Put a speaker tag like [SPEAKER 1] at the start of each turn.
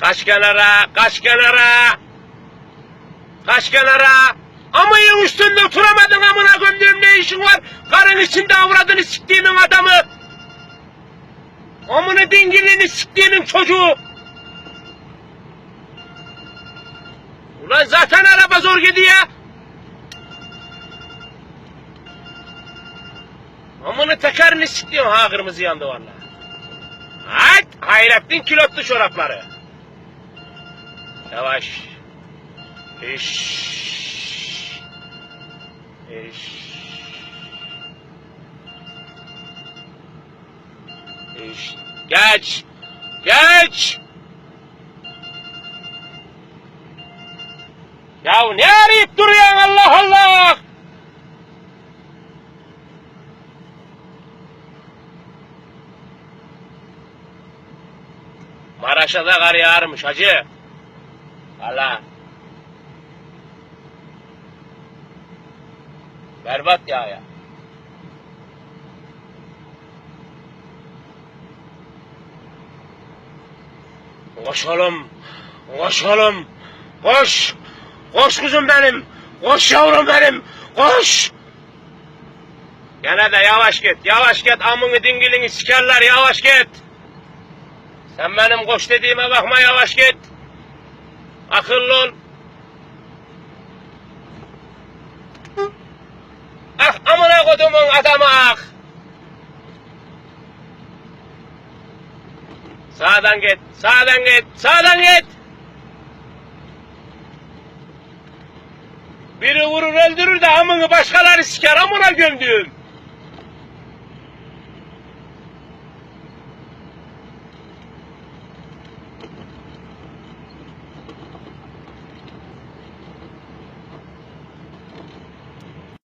[SPEAKER 1] Kaç kenara, kaç kenara. Kaç kenara. Amıyın üstünde oturamadın amına gömdüğüm ne işin var? Karın içinde avradını siktiğinin adamı. Amına dingilini siktiğinin çocuğu. Ulan zaten araba zor gidiyor. Amına tekerini siktiyorsun ha kırmızı yandı valla. Hayt Hayrettin kilotlu çorapları. Yavaş. İş. İş. İş. Geç. Geç. Ya ne arayıp duruyorsun Allah Allah? Maraş'a da kar yağarmış hacı. Allah. Berbat ya ya. Koş oğlum. Koş oğlum. Koş. Koş kuzum benim. Koş yavrum benim. Koş. Gene de yavaş git. Yavaş git. Amını dingilini sikerler. Yavaş git. Sen benim koş dediğime bakma yavaş git. Akıllı ol. Ah amına kodumun adamı ah. Sağdan git, sağdan git, sağdan git. Biri vurur öldürür de amını başkaları siker amına gömdüğüm.